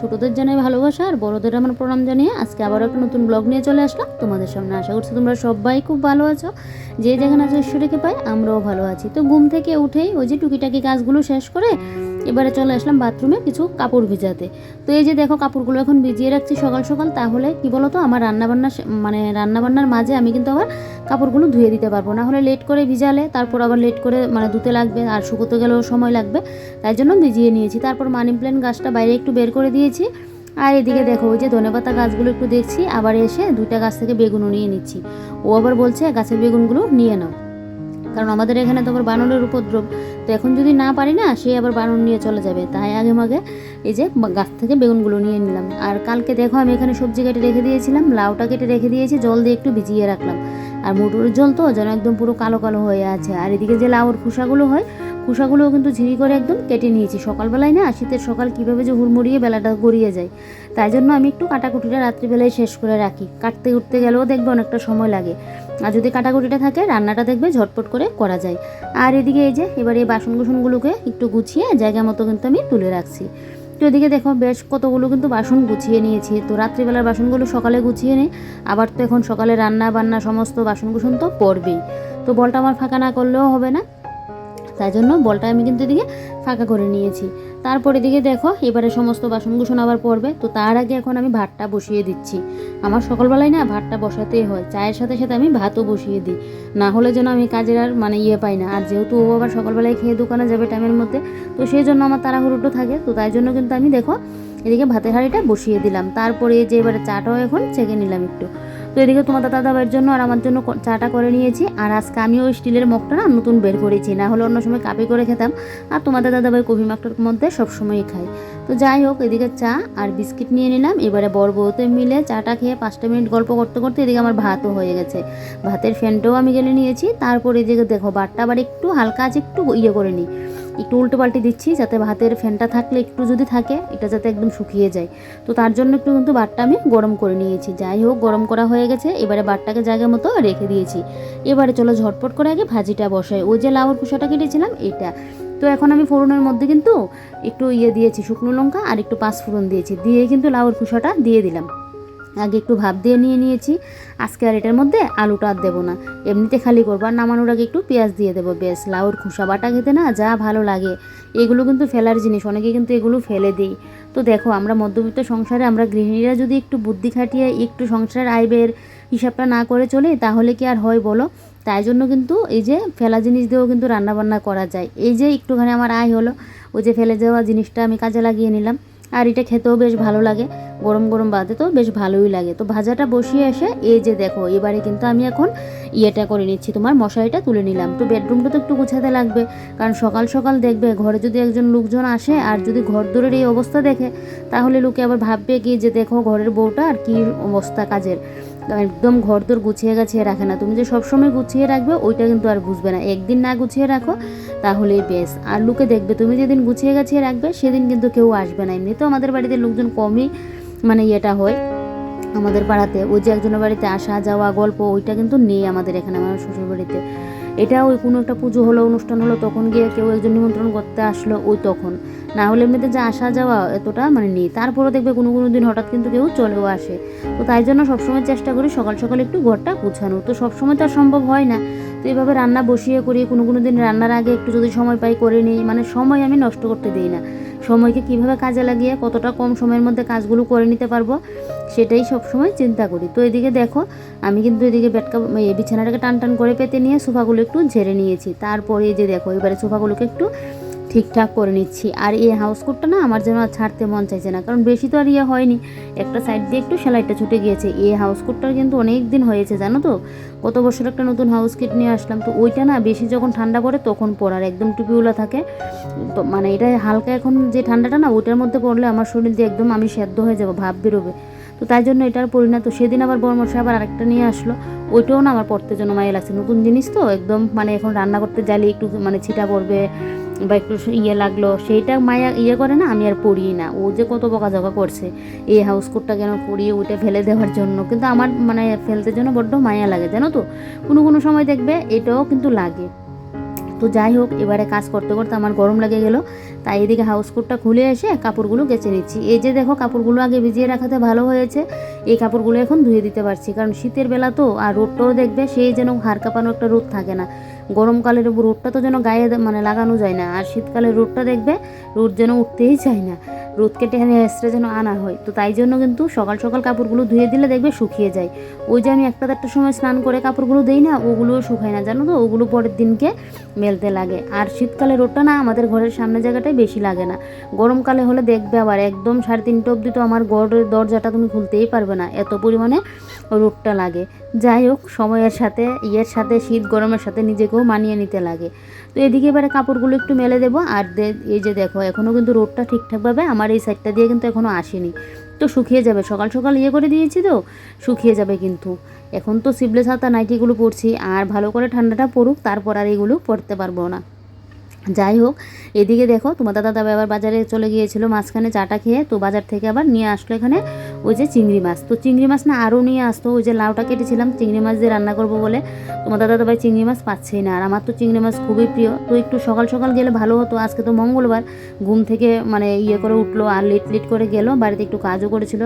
ছোটদের জানাই ভালোবাসা আর বড়দের আমার প্রণাম জানিয়ে আজকে আবার একটা নতুন ব্লগ নিয়ে চলে আসলাম। তোমাদের সামনে আশা করছি তোমরা সবাই খুব ভালো আছো। যে যেখানে আছো ঈশ্বরীকে পাই, আমরাও ভালো আছি। তো ঘুম থেকে উঠেই ওই যে টুকিটাকি কাজগুলো শেষ করে এবারে চলে আসলাম বাথরুমে কিছু কাপড় ভিজাতে। তো এই যে দেখো কাপড়গুলো এখন ভিজিয়ে রাখছি সকাল সকাল, তাহলে কি বলো তো আমার রান্নাবান্না মানে রান্নাবান্নার মাঝে আমি কিন্তু আবার কাপড়গুলো ধুয়ে দিতে পারব। না হলে লেট করে ভিজালে, তারপর আবার লেট করে মানে ধুতে লাগবে, আর শুকোতে গেলেও সময় লাগবে, তাই জন্য ভিজিয়ে নিয়েছি। তারপর মানি প্ল্যান্ট গাছটা বাইরে একটু বের করে দিয়েছি। আর এদিকে দেখো, ওই যে ধনেপাতা গাছগুলো একটু দেখছি, আবার এসে দুইটা গাছ থেকে বেগুনও নিয়ে নিচ্ছি। ও আবার বলছে, গাছের বেগুনগুলো নিয়ে নাও। কারণ আমাদের এখানে তো আবার বানরের উপদ্রব। তো এখন যদি না পারি না, সে আবার বানর নিয়ে চলে যাবে। তাই আগে মাগে এই যে গাছ থেকে বেগুনগুলো নিয়ে নিলাম। আর কালকে দেখো আমি এখানে সবজি কেটে রেখে দিয়েছিলাম, লাউটা কেটে রেখে দিয়েছি, জল দিয়ে একটু ভিজিয়ে রাখলাম। আর মোটরের জল তো যেন একদম পুরো কালো কালো হয়ে আছে। আর এদিকে যে লাউর খোসাগুলো হয়, খোসাগুলোও কিন্তু ঝিরি করে একদম কেটে নিয়েছি। সকালবেলায় না শীতের সকাল কীভাবে যে হুড়মুড়িয়ে বেলাটা গড়িয়ে যায়, তাই জন্য আমি একটু কাটাকুটিটা রাত্রিবেলায় শেষ করে রাখি। কাটতে উঠতে গেলেও দেখবে অনেকটা সময় লাগে। আর যদি কাটাকুটিটা থাকে, রান্নাটা দেখবে ঝটপট করে করা যায়। আর এদিকে এই যে, এবার এই বাসন কুসনগুলোকে একটু গুছিয়ে জায়গা মতো কিন্তু আমি তুলে রাখছি। তো এদিকে দেখো, বেশ কতগুলো কিন্তু বাসন গুছিয়ে নিয়েছি। তো রাত্রিবেলার বাসনগুলো সকালে গুছিয়ে নিই আবার তো এখন সকালে রান্না বান্না সমস্ত বাসন কুসন তো পড়বেই। তো বলটা আমার ফাঁকা না করলেও হবে না। তাই জন্য বলটা আমি কিন্তু এদিকে ফাঁকা করে নিয়েছি। তারপর এদিকে দেখো, এবারে সমস্ত বাসন কুসন আবার পড়বে। তো তার আগে এখন আমি ভাতটা বসিয়ে দিচ্ছি। আমার সকালবেলায় না ভাতটা বসাতেই হয়। চায়ের সাথে সাথে আমি ভাতও বসিয়ে দিই। না হলে যেন আমি কাজের আর মানে ইয়ে পাই না। আর যেহেতু ও আবার সকালবেলায় খেয়ে দোকানে যাবে টাইমের মধ্যে, তো সেই জন্য আমার তাড়াহুড়োটো থাকে। তো তাই জন্য কিন্তু আমি দেখো, এদিকে ভাতের হাঁড়িটা বসিয়ে দিলাম। তারপরে যে এবারে চাটাও এখন ছেঁকে নিলাম একটু। তো এদিকে তোমাদের দাদাভাইয়ের জন্য আর আমার জন্য চাটা করে নিয়েছি। আর আজকে আমি ওই স্টিলের মগটা না নতুন বের করেছি, না হলে অন্য সময় কাপে করে খেতাম। আর তোমাদের দাদাভাই কফি মগটার মধ্যে সবসময়ই খাই তো যাই হোক, এদিকে চা আর বিস্কিট নিয়ে নিলাম। এবারে বড় বউতে মিলে চাটা খেয়ে পাঁচটা মিনিট গল্প করতে করতে এদিকে আমার ভাতও হয়ে গেছে। ভাতের ফ্যানটাও আমি গেলে নিয়েছি। তারপরে এদিকে দেখো ভাতটা আবার একটু হালকা আছে, একটু ইয়ে করে নিই। একটু উল্টো পাল্টে দিচ্ছি, যাতে ভাতের ফ্যানটা থাকলে একটু যদি থাকে, এটা যাতে একদম শুকিয়ে যায়। তো তার জন্য একটু কিন্তু বাটটা আমি গরম করে নিয়েছি। যাই হোক, গরম করা হয়ে গেছে, এবারে বাটটাকে জায়গা মতো রেখে দিয়েছি। এবারে চলো ঝটপট করে আগে ভাজিটা বসাই। ওই যে লাউর কুসাটা কেটেছিলাম, এটা। তো এখন আমি ফোড়নের মধ্যে কিন্তু একটু ইয়ে দিয়েছি, শুকনো লঙ্কা আর একটু পাঁচ ফোড়ন দিয়েছি। দিয়ে কিন্তু লাউর কুসাটা দিয়ে দিলাম। আগে একটু ভাব দিয়ে নিয়ে নিয়েছি। আজকে আর এটার মধ্যে আলুটা আর দেবো না। এমনিতে খালি করব। আর নামানোর আগে একটু পেঁয়াজ দিয়ে দেবো। বেশ, লাউর খোসা বাটা খেতে না যা ভালো লাগে। এগুলো কিন্তু ফেলার জিনিস। অনেকে কিন্তু এগুলো ফেলে দিই। তো দেখো, আমরা মধ্যবিত্ত সংসারে আমরা গৃহিণীরা যদি একটু বুদ্ধি খাটিয়ে একটু সংসারের আয়বের হিসাবটা না করে চলে, তাহলে কি আর হয় বলো? তাই জন্য কিন্তু এই যে ফেলা জিনিস দিয়েও কিন্তু রান্নাবান্না করা যায়। এই যে একটুখানি আমার আয় হলো, ওই যে ফেলে যাওয়া জিনিসটা আমি কাজে লাগিয়ে নিলাম। আর এটা খেতেও বেশ ভালো লাগে। গরম গরম বাদে তো বেশ ভালোই লাগে। তো ভাজাটা বসিয়ে এসে এই যে দেখো, এবারে কিন্তু আমি এখন ইয়েটা করে নিচ্ছি, তোমার মশারিটা তুলে নিলাম। তো বেডরুমটা তো একটু গুছাতে লাগবে, কারণ সকাল সকাল দেখবে ঘরে যদি একজন লোকজন আসে আর যদি ঘর দূরের এই অবস্থা দেখে, তাহলে লোকে আবার ভাববে কি যে দেখো ঘরের বউটা আর কি অবস্থা কাজের। একদম ঘর তোর গুছিয়ে গাছিয়ে রাখে না। তুমি যে সবসময় গুছিয়ে রাখবে, ওইটা কিন্তু আর বুঝবে না। একদিন না গুছিয়ে রাখো তাহলেই বেশ। আর লুকে দেখবে, তুমি যেদিন গুছিয়ে গাছিয়ে রাখবে, সেদিন কিন্তু কেউ আসবে না। এমনিতেও আমাদের বাড়িতে লোকজন কমই মানে ইয়েটা হয় আমাদের পাড়াতে। ওই যে একজনের বাড়িতে আসা যাওয়া গল্প, ওইটা কিন্তু নেই আমাদের এখানে, আমার শ্বশুর বাড়িতে এটা ওই কোনো একটা পুজো হলো, অনুষ্ঠান হলো, তখন গিয়ে কেউ একজন নিমন্ত্রণ করতে আসলো ওই তখন। না হলে এমনিতে যে আসা যাওয়া এতটা মানে নেই। তারপরে দেখবে কোনো কোনো দিন হঠাৎ কিন্তু কেউ চলেও আসে। তো তাই জন্য সবসময় চেষ্টা করি সকাল সকাল একটু ঘরটা গুছানো তো সবসময় তো আর সম্ভব হয় না। তো এইভাবে রান্না বসিয়ে করি কোনো কোনো দিন রান্নার আগে একটু যদি সময় পাই করে নিই। মানে সময় আমি নষ্ট করতে দিই না। সময়কে কীভাবে কাজে লাগিয়ে কতটা কম সময়ের মধ্যে কাজগুলো করে নিতে পারব, সেটাই সবসময় চিন্তা করি। তো এদিকে দেখো, আমি কিন্তু এদিকে বেডকা বিছানাটাকে টান টান করে পেতে নিয়ে সোফাগুলো একটু ঝেড়ে নিয়েছি। তারপরে যে দেখো, এবারে সোফাগুলোকে একটু ঠিকঠাক করে নিচ্ছি। আর এই হাউস কোটটা না আমার যেন ছাড়তে মন চাইছে না। কারণ বেশি তো আর ইয়ে হয়নি। একটা সাইড দিয়ে একটু সেলাইটা ছুটে গিয়েছে। এই হাউস কোটটার কিন্তু অনেক দিন হয়েছে, জানো তো? গত বছর একটা নতুন হাউস কিট নিয়ে আসলাম। তো ওইটা না বেশি যখন ঠান্ডা পড়ে তখন পরার, একদম টুপিওলা থাকে। তো মানে এটা হালকা এখন যে ঠান্ডাটা না, ওইটার মধ্যে পড়লে আমার শরীর দিয়ে একদম আমি সেদ্ধ হয়ে যাব, ভাব বেরোবে। তো তাই জন্য এটার পরি না। তো সেদিন আবার বড় মশাই আবার আরেকটা নিয়ে আসলো। ওইটাও না আমার পড়তে জন্য মায়ে লাগছে। নতুন জিনিস তো, একদম মানে এখন রান্না করতে জালি একটু মানে ছিটা পড়বে। বা একটু ইয়ে লাগল, সেইটা মায়া ইয়ে করে না, আমি আর পড়ি না। ও যে কত বকাঝকা করছে, এই হাউস কোটটা কেন পড়িয়ে ওইটা ফেলে দেওয়ার জন্য? কিন্তু আমার মানে ফেলতে জন্য বড্ড মায়া লাগে, জানো তো? কোনো কোনো সময় দেখবে এটাও কিন্তু লাগে। তো যাই হোক, এবারে কাজ করতে করতে আমার গরম লেগে গেল। তাই এদিকে হাউস কোটটা খুলে এসে কাপড়গুলো কেচে নিচ্ছি। এই যে দেখো, কাপড়গুলো আগে ভিজিয়ে রাখাতে ভালো হয়েছে। এই কাপড়গুলো এখন ধুয়ে দিতে পারছি। কারণ শীতের বেলা তো, আর রোদটাও দেখবে, সেই যেন হাড় কাঁপানো একটা রোদ থাকে না। গরমকালের রোদটা তো যেন গায়ে মানে লাগানো যায় না। আর শীতকালের রোদটা দেখবে, রোদ যেন উঠতেই চায় না। রোদ কেটে এসরে যেন আনা হয়। তো তাই জন্য কিন্তু সকাল সকাল কাপড়গুলো ধুয়ে দিলে দেখবে শুকিয়ে যায়। ওই যে আমি একটা দেড়টার সময় স্নান করে কাপড়গুলো দিই না, ওগুলোও শুকায় না, জানো তো? ওগুলো পরের দিনকে মেলতে লাগে। আর শীতকালে রোদটা না আমাদের ঘরের সামনে জায়গাটাই বেশি লাগে না। গরমকালে হলে দেখবে আবার একদম সাড়ে তিনটে অবধি তো আমার ঘরের দরজাটা তুমি খুলতেই পারবে না, এত পরিমাণে রোদটা লাগে। যাই হোক, সময়ের সাথে, ইয়ের সাথে, শীত গরমের সাথে নিজেকেও মানিয়ে নিতে লাগে। তো এদিকে এবারে কাপড়গুলো একটু মেলে দেবো। আর এই যে দেখো এখনও কিন্তু রোদটা ঠিকঠাকভাবে আমার এই সাইডটা দিয়ে কিন্তু এখনও আসেনি। তো শুকিয়ে যাবে, সকাল সকাল ইয়ে করে দিয়েছি তো, শুকিয়ে যাবে কিন্তু। এখন তো সিবলেস হাতা নাইটিগুলো পরছি, আর ভালো করে ঠান্ডাটা পড়ুক, তারপর আর এগুলো পরতে পারব না। যাই হোক, এদিকে দেখো, তোমার দাদা দাদা আবার বাজারে চলে গিয়েছিল, মাঝখানে চাটা খেয়ে, তো বাজার থেকে আবার নিয়ে আসলো এখানে ওই যে চিংড়ি মাছ। তো চিংড়ি মাছ না আরও নিয়ে আসতো, ওই যে লাউটা কেটেছিলাম, চিংড়ি মাছ দিয়ে রান্না করব বলে। তোমার দাদা দাদাভাই চিংড়ি মাছ পাচ্ছেই না। আর আমার তো চিংড়ি মাছ খুবই প্রিয়। তো একটু সকাল সকাল গেলে ভালো হতো। আজকে তো মঙ্গলবার। ঘুম থেকে মানে ইয়ে করে উঠল আর লেট লেট করে গেলো। বাড়িতে একটু কাজও করেছিল।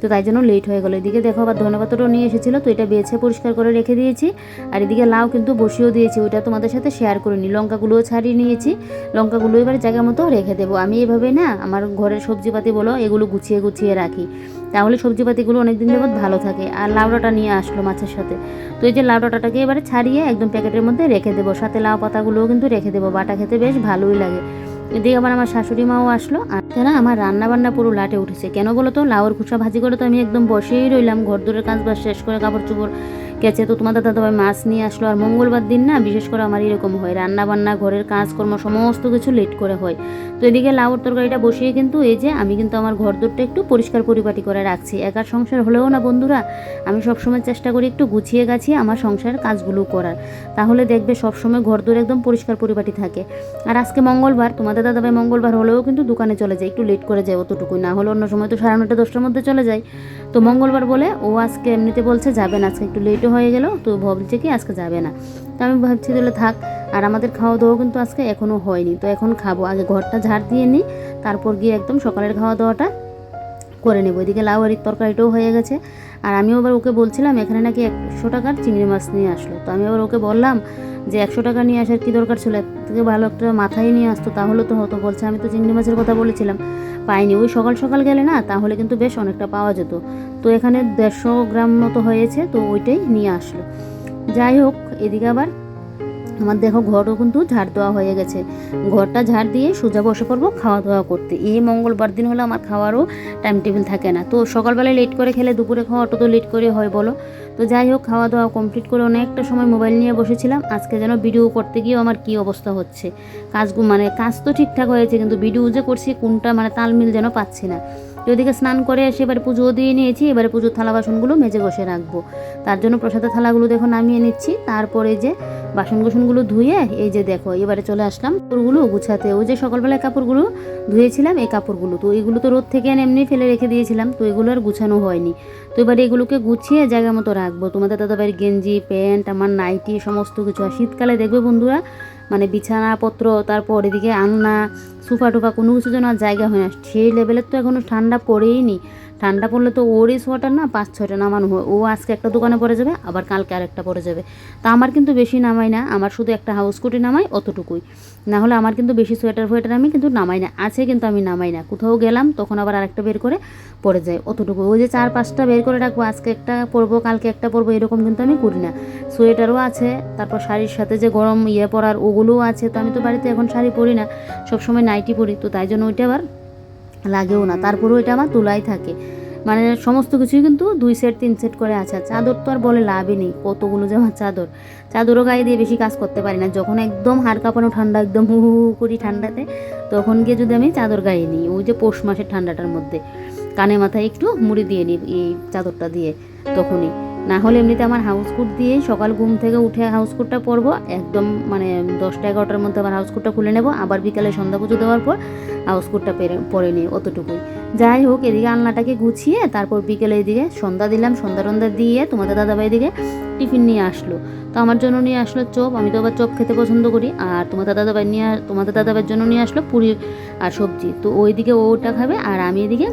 তো তাই জন্য লেট হয়ে গেলো। এদিকে দেখো আবার ধনেপাতাটাও নিয়ে এসেছিল। তো এটা বেছে পরিষ্কার করে রেখে দিয়েছি। আর এদিকে লাউ কিন্তু বসিয়েও দিয়েছি। ওইটা তোমাদের সাথে শেয়ার করিনি লঙ্কাগুলোও ছাড়িয়ে নিয়েছি। লঙ্কাগুলো এবার জায়গা মতো রেখে দেবো। আমি এভাবে না আমার ঘরের সবজিপাতি বলো, এগুলো গুছিয়ে গুছিয়ে রাখি। তাহলে সবজি পাতিগুলো অনেক দিন যাবত ভালো থাকে। আর লাউ ডাঁটা নিয়ে আসলো মাছের সাথে। তো এই যে লাউ ডাঁটাটাকে এবারে ছাড়িয়ে একদম প্যাকেটের মধ্যে রেখে দেবো। সাথে লাউ পাতাগুলোও কিন্তু রেখে দেবো। বাটা খেতে বেশ ভালোই লাগে। এদিকে আবার আমার শাশুড়ি মাও আসলো। আর না আমার রান্না বান্না পুরো লাটে উঠেছে। কেন বলো তো? লাউর খুসা ভাজি করে তো আমি একদম বসেই রইলাম। ঘর দূরের কাজ বাজ শেষ করে কাপড় চোপড় গেছে তো তোমাদের দাদাভাই মাছ নিয়ে আসলো। আর মঙ্গলবার দিন না, বিশেষ করে আমার এরকম হয় রান্না বান্না ঘরের কাজকর্ম সমস্ত কিছু লেট করে হয়। তো এদিকে লাউর তরকারিটা বসিয়ে কিন্তু এই যে আমি কিন্তু আমার ঘর দূরটা একটু পরিষ্কার পরিপাটি করে রাখছি। একার সংসার হলেও না বন্ধুরা, আমি সবসময় চেষ্টা করি একটু গুছিয়ে গাছিয়ে আমার সংসারের কাজগুলো করার। তাহলে দেখবে সবসময় ঘর দূর একদম পরিষ্কার পরিপাটি থাকে। আর আজকে মঙ্গলবার, তোমাদের দাদাভাই মঙ্গলবার হলেও কিন্তু দোকানে চলে যায়, একটু লেট করে যায় অতটুকুই না হলে অন্য সময় তো সাড়ে নটা দশটার মধ্যে চলে যায়। তো মঙ্গলবার বলে ও আজকে এমনিতে বলছে যাবে না, আজকে একটু লেটও হয়ে গেল, তো ভাবছে কি আজকে যাবে না। তো আমি ভাবছি তাহলে থাক, আর আমাদের খাওয়া দাওয়া কিন্তু আজকে এখনও হয়নি। তো এখন খাব, আগে ঘরটা ঝাড় দিয়ে নিই, তারপর গিয়ে একদম সকালের খাওয়া দাওয়াটা করে নেব। এদিকে লাউ আর তরকারিটাও হয়ে গেছে। আর আমিও আবার ওকে বলছিলাম, এখানে নাকি একশো টাকার চিংড়ি মাছ নিয়ে আসলো। তো আমি আবার ওকে বললাম যে, একশো টাকা নিয়ে আসার কী দরকার ছিল? থেকে ভালো একটা মাথায় নিয়ে আসতো, তাহলে তো হতো। বলছে, আমি তো চিংড়ি মাছের কথা বলেছিলাম, পাইনি। ওই সকাল সকাল গেলে না, তাহলে কিন্তু বেশ অনেকটা পাওয়া যেত। তো এখানে দেড়শো গ্রাম মতো হয়েছে, তো ওইটাই নিয়ে আসলো। যাই হোক, এদিকে আবার আমার দেখো ঘরও কিন্তু ঝাড় দেওয়া হয়ে গেছে। ঘরটা ঝাড় দিয়ে সোজা বসে পড়ব খাওয়া দাওয়া করতে। এই মঙ্গলবার দিন হলে আমার খাওয়ারও টাইম টেবিল থাকে না। তো সকালবেলায় লেট করে খেলে দুপুরে খাওয়া অত তো লেট করে হয় বলো। তো যাই হোক খাওয়া দাওয়া কমপ্লিট করে অনেকটা সময় মোবাইল নিয়ে বসেছিলাম। আজকে যেন ভিডিও করতে গিয়েও আমার কী অবস্থা হচ্ছে। কাজগুলো মানে কাজ তো ঠিকঠাক হয়েছে, কিন্তু ভিডিও যে করছি কোনটা মানে তালমিল যেন পাচ্ছি না। ওদিকে স্নান করে এসে এবারে পুজোও দিয়ে নিয়েছি, এবারে পুজোর থালা বাসনগুলো মেজে বসে রাখব। তার জন্য প্রসাদের থালাগুলো দেখো নামিয়ে নিচ্ছি, তারপরে যে বাসন কুসনগুলো ধুয়ে এই যে দেখো, এবারে চলে আসলাম কাপড়গুলো গুছাতে। ওই যে সকালবেলায় কাপড়গুলো ধুয়েছিলাম, এই কাপড়গুলো। তো এইগুলো তো রোদ থেকে এমনি ফেলে রেখে দিয়েছিলাম, তো এগুলো আর গুছানো হয়নি। তো এবারে এগুলোকে গুছিয়ে জায়গা মতো রাখব। তোমাদের দাদাবাড়ির গেঞ্জি, প্যান্ট, আমার নাইটি, সমস্ত কিছু। আর শীতকালে দেখবে বন্ধুরা মানে বিছানাপত্র, তারপর এদিকে আলনা সোফা টোফা কোনো কিছু যেন জায়গা হয় না। সেই লেভেলের তো এখনও ঠান্ডা পড়েই নি। ঠান্ডা পড়লে তো ওরই সোয়াটার না? পাঁচ, ছয়টা নামানো হয়। ও আজকে একটা দোকানে পড়ে যাবে, আবার কালকে আরেকটা পড়ে যাবে। তা আমার কিন্তু বেশি নামাই না। আমার শুধু একটা হাউস কোটে নামাই অতটুকুই। না হলে আমার কিন্তু বেশি সোয়েটার ফোয়েটার আমি কিন্তু নামাই না। আছে কিন্তু আমি নামাই না। কোথাও গেলাম, তখন আবার আরেকটা বের করে পড়ে যায় অতটুকু। ওই যে চার পাঁচটা বের করে রাখব, আজকে একটা পরবো, কালকে একটা পরবো, এরকম কিন্তু আমি করি না। সোয়েটারও আছে, তারপর শাড়ির সাথে যে গরম ইয়ে পরার ওগুলোও আছে। তো আমি তো বাড়িতে এখন শাড়ি পরি না। সবসময় নাইটি পরি, তো তাই জন্য ওইটা আবার লাগেও না। তারপরেও এটা আমার তোলাই থাকে। মানে সমস্ত কিছুই কিন্তু দুই সেট তিন সেট করে আছে। চাদর তো আর বলে লাভই নেই। কতগুলো যে আমার চাদর। চাদরও গায়ে দিয়ে বেশি কাজ করতে পারি না। যখন একদম হাড় কাঁপানো ঠান্ডা, একদম হু হু করি ঠান্ডাতে, তখন গিয়ে যদি আমি চাদর গায়ে নিই। ওই যে পৌষ মাসের ঠান্ডাটার মধ্যে। কানে মাথায় একটু মুড়ি দিয়ে নিই এই চাদরটা দিয়ে, তখনই। না হলে এমনিতে আমার হাউস কোট দিয়ে সকাল ঘুম থেকে উঠে হাউস কোটটা পরবো, একদম মানে দশটা এগারোটার মধ্যে আবার হাউস কোটটা খুলে নেব, আবার বিকালে সন্ধ্যা পুজো দেওয়ার পর হাউস কোটটা পেরে, পরে নিই অতটুকুই। যাই হোক, এদিকে আলনাটাকে গুছিয়ে তারপর বিকেলে এদিকে সন্ধ্যা দিলাম, সন্ধ্যা টন্ধা দিয়ে তোমাদের দাদাভাই এদিকে টিফিন নিয়ে আসলো। তো আমার জন্য নিয়ে আসলো চপ, আমি তো আবার চপ খেতে পছন্দ করি, আর তোমাদের দাদাভাই নিয়ে, তোমাদের দাদাভাইয়ের জন্য নিয়ে আসলো পুরি আর সবজি। তো ওইদিকে ওটা খাবে, আর আমি এদিকে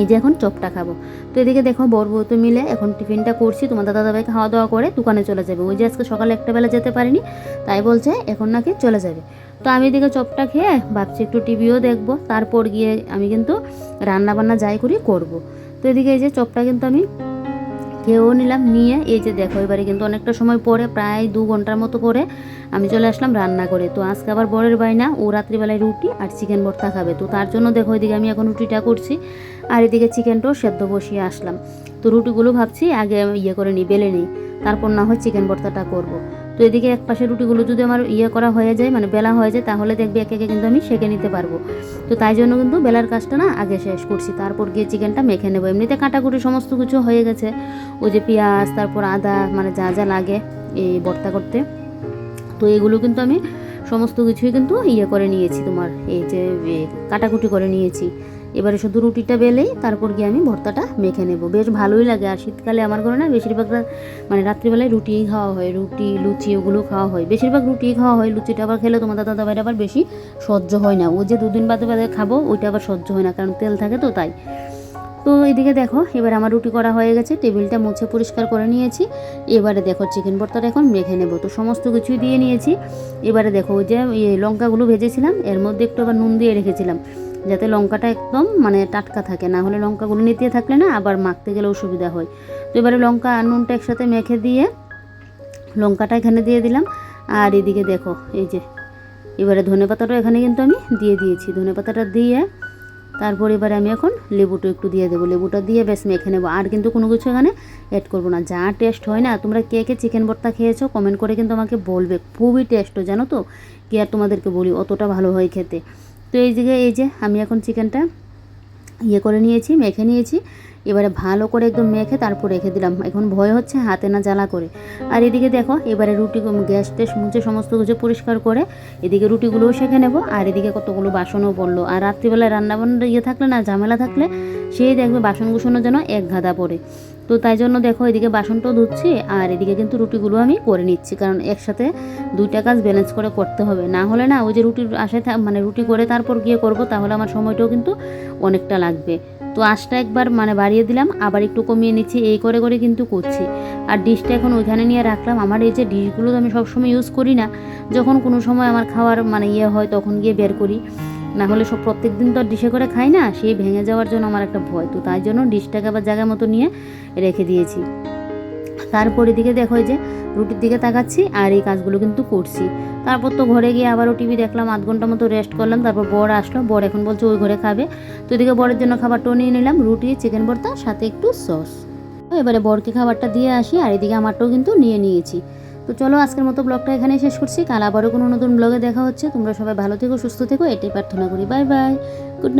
এই যে এখন চপটা খাব। তো এদিকে দেখো বড় বহতু মিলে এখন টিফিনটা করছি। তোমাদের দাদাভাই খাওয়া দাওয়া করে দোকানে চলে যাবে। ওই যে আজকে সকালে একটা বেলা যেতে পারিনি, তাই বলছে এখন নাকি চলে যাবে। তো আমি এদিকে চপটা খেয়ে ভাবছি একটু টিভিও দেখব। তারপর গিয়ে আমি কিন্তু রান্না বান্না যাই করি করব। তো এদিকে এই যে চপটা কিন্তু আমি খেয়েও নিলাম, নিয়ে এই যে দেখো এবারে কিন্তু অনেকটা সময় পরে, প্রায় দু ঘণ্টার মতো পরে আমি চলে আসলাম রান্না করে। তো আজকে আবার বরের বাইনা ও রাত্রিবেলায় রুটি আর চিকেন ভর্তা খাবে। তো তার জন্য দেখো এদিকে আমি এখন রুটিটা করছি আর এদিকে চিকেনটাও সেদ্ধ বসিয়ে আসলাম। তো রুটিগুলো ভাবছি আগে ইয়ে করে নিই, বেলে নিই। তারপর না হয় চিকেন ভর্তাটা করব। তো এদিকে এক পাশে রুটিগুলো যদি আমার ইয়ে করা হয়ে যায় মানে বেলা হয়ে যায়, তাহলে দেখবি একে একে কিন্তু আমি সেঁকে নিতে পারব। তো তাই জন্য কিন্তু বেলার কাজটা না আগে শেষ করছি। তারপর গিয়ে চিকেনটা মেখে নেব। এমনিতে কাটাকুটি সমস্ত কিছু হয়ে গেছে। ওই যে পেঁয়াজ, তারপর আদা মানে যা যা লাগে এই ভর্তা করতে। তো এগুলো কিন্তু আমি সমস্ত কিছুই কিন্তু ইয়ে করে নিয়েছি তোমার, এই যে কাটাকুটি করে নিয়েছি। এবারে শুধু রুটিটা বেলেই তারপর গিয়ে আমি ভর্তাটা মেখে নেব। বেশ ভালোই লাগে আর শীতকালে আমার ঘরে না বেশিরভাগ মানে রাত্রিবেলায় রুটিই খাওয়া হয়, রুটি, লুচি ওগুলো খাওয়া হয়। বেশিরভাগ রুটিই খাওয়া হয়, লুচিটা আবার খেলে তোমার দাদা দাদাভাইটা আবার বেশি সহ্য হয় না। ও যে দুদিন বাদে বাদে খাব, ওইটা আবার সহ্য হয় না, কারণ তেল থাকে তো তাই। তো এদিকে দেখো, এবার আমার রুটি করা হয়ে গেছে, টেবিলটা মুছে পরিষ্কার করে নিয়েছি। এবারে দেখো চিকেন ভর্তাটা এখন মেখে নেব। তো সমস্ত কিছুই দিয়ে নিয়েছি। এবারে দেখো ওই যে ইয়ে লঙ্কাগুলো ভেজেছিলাম, এর মধ্যে একটু আবার নুন দিয়ে রেখেছিলাম। যাতে লঙ্কাটা একদম মানে টাটকা থাকে, না হলে লঙ্কাগুলো নিতে থাকলে না আবার মাখতে গেলে অসুবিধা হয়। তো এবারে লঙ্কা আর নুনটা একসাথে মেখে দিয়ে লঙ্কাটা এখানে দিয়ে দিলাম। আর এদিকে দেখো, এই যে, এবারে ধনে পাতাটা এখানে কিন্তু আমি দিয়ে দিয়েছি। ধনে পাতাটা দিয়ে তারপর এবারে আমি এখন লেবুটা একটু দিয়ে দেবো। লেবুটা দিয়ে বেশ মেখে নেব। আর কিন্তু কোনো কিছু এখানে অ্যাড করব না। যা টেস্ট হয় না, তোমরা কে কে চিকেন ভর্তা খেয়েছো কমেন্ট করে কিন্তু আমাকে বলবে। খুবই টেস্ট জানো তো? কি আর তোমাদেরকে বলি, অতটা ভালো হয় খেতে। তো এই দিকে, এই যে আমি এখন চিকেনটা ইয়ে করে নিয়েছি, মেখে নিয়েছি। এবারে ভালো করে একদম মেখে তারপর রেখে দিলাম। এখন ভয় হচ্ছে হাতে না জ্বালা করে। আর এদিকে দেখো, এবারে রুটি গ্যাস টেস, মুছে সমস্ত কিছু পরিষ্কার করে এদিকে রুটিগুলোও সেঁকে নেব। আর এদিকে কতগুলো বাসনও পড়ল। আর রাত্রিবেলায় রান্নাবান্না ইয়ে থাকলে না, ঝামেলা থাকলে সেই দেখবে বাসন কুসনও যেন এক গাদা পড়ে। তো তাই জন্য দেখো এদিকে বাসনটাও ধুচ্ছি, আর এদিকে কিন্তু রুটিগুলো আমি করে নিচ্ছি। কারণ একসাথে দুইটা কাজ ব্যালেন্স করে করতে হবে। না হলে না, ওই যে রুটির আশায় মানে রুটি করে তারপর গিয়ে করব, তাহলে আমার সময়টাও কিন্তু অনেকটা লাগবে। তো আঁচটা একবার মানে বাড়িয়ে দিলাম, আবার একটু কমিয়ে নিচ্ছি, এই করে করে কিন্তু করছি। আর ডিশটা এখন ওইখানে নিয়ে রাখলাম। আমার এই যে ডিশগুলো তো আমি সবসময় ইউজ করি না। যখন কোনো সময় আমার খাওয়ার মানে ইয়ে হয়, তখন গিয়ে বের করি। না হলে সব প্রত্যেক দিন তো আর ডিশে করে খাই না, সেই ভেঙে যাওয়ার জন্য আমার একটা ভয়। তো তাই জন্য ডিশটাকে আবার জায়গা মতো নিয়ে রেখে দিয়েছি। তারপর এদিকে দেখো যে রুটির দিকে তাকাচ্ছি আর এই কাজগুলো কিন্তু করছি। তারপর তো ঘরে গিয়ে আবারও টিভি দেখলাম, আধ ঘণ্টা মতো রেস্ট করলাম, তারপর বর আসলো, বর এখন বলছে ওই ঘরে খাবে। তো এদিকে বরের জন্য খাবারটাও নিয়ে নিলাম, রুটি চিকেন ভর্তা, সাথে একটু সস এবারে বরকে খাবারটা দিয়ে আসি আর এদিকে আমারটাও কিন্তু নিয়ে নিয়েছি। তো চলো আজকের মতো ব্লগটা এখানে শেষ করছি। কাল আবারও কোনো নতুন ব্লগে দেখা হচ্ছে। তোমরা সবাই ভালো থেকো, সুস্থ থেকো, এটাই প্রার্থনা করি। Bye bye. Good night